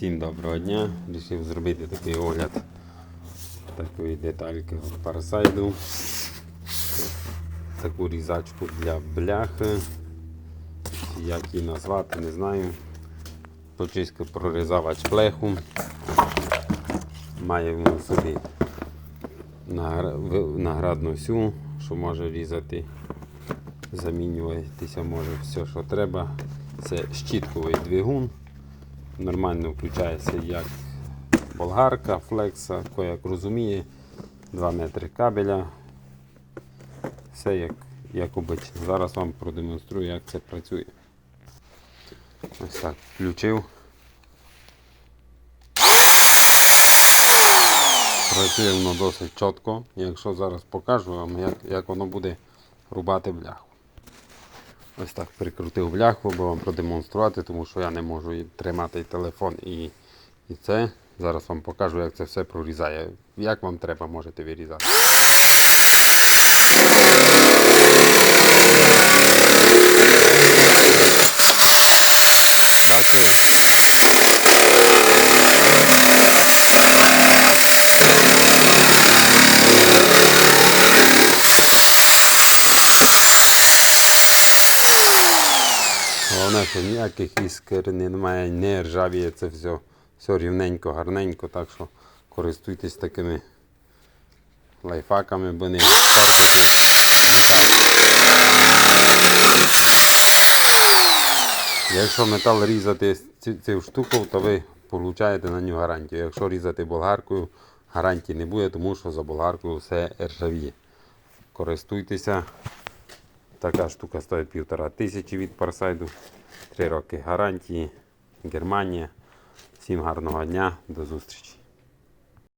Всім доброго дня. Рішив зробити такий огляд такої детальки від парасайду. Таку різачку для бляхи. Як її назвати, не знаю. Почисько прорізавач плеху. Має в собі наградну сю, що може різати, замінюватися може все, що треба. Це щітковий двигун. Нормально включається як болгарка, флекса, хто як розуміє. 2 метри кабеля. Все як, як обично. Зараз вам продемонструю, як це працює. Ось так, включив. Працює воно досить чітко. Якщо зараз покажу вам, як, як воно буде рубати бляху. Ось так прикрутив бляху, бо вам продемонструвати, тому що я не можу тримати телефон і, і це. Зараз вам покажу, як це все прорізає. Як вам треба, можете вирізати. Бачите? Головне, що ніяких іскр немає, не ржавіє, це все, все рівненько, гарненько, так що користуйтесь такими лайфхаками, бо не Якщо метал різати цю штуку, то ви получаєте на нього гарантію. Якщо різати болгаркою, гарантії не буде, тому що за болгаркою все ржавіє. Користуйтеся. Така штука стоїть півтора тисячі від Парсайду. Три роки гарантії. Германія. Всім гарного дня, до зустрічі.